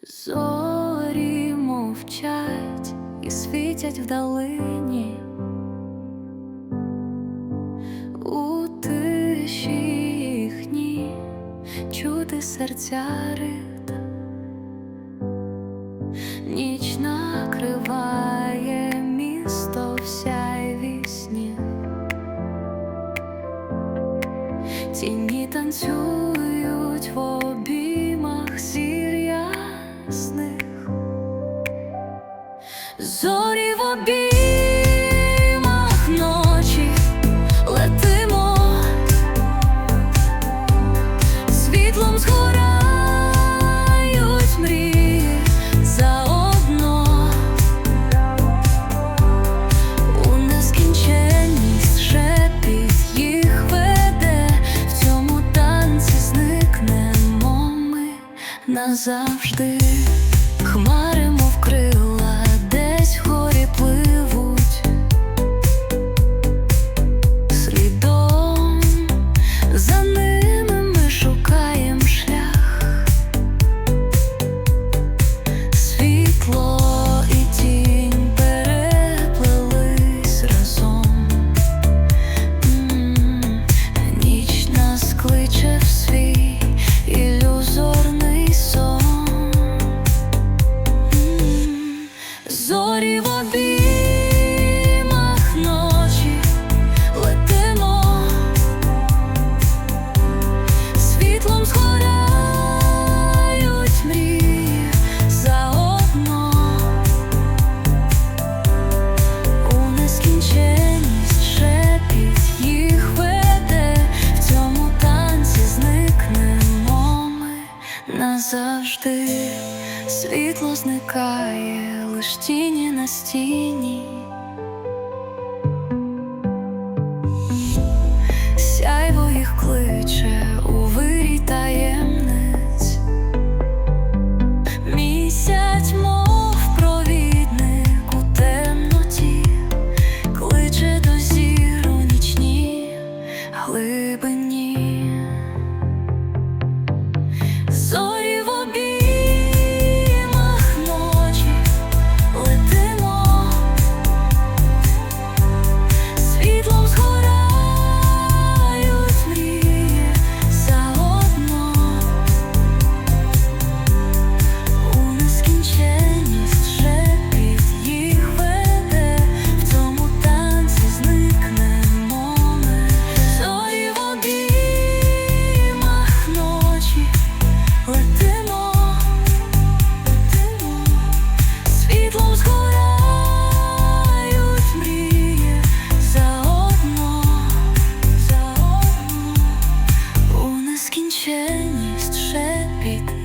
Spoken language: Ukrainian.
Зорі мовчать і світять вдалині. У тиші їхні чути серця рид. Ніч накриває місто в сяйві снів. Тіні танцюють в обіймах Зорі в обіймах ночі летимо, світлом згорають мрії заодно у нескінченність шепіт їх веде, в цьому танці зникнемо ми назавжди. Назавжди. Світло зникає, лиш тіні на стіні. Заодно у нескінченність шепіт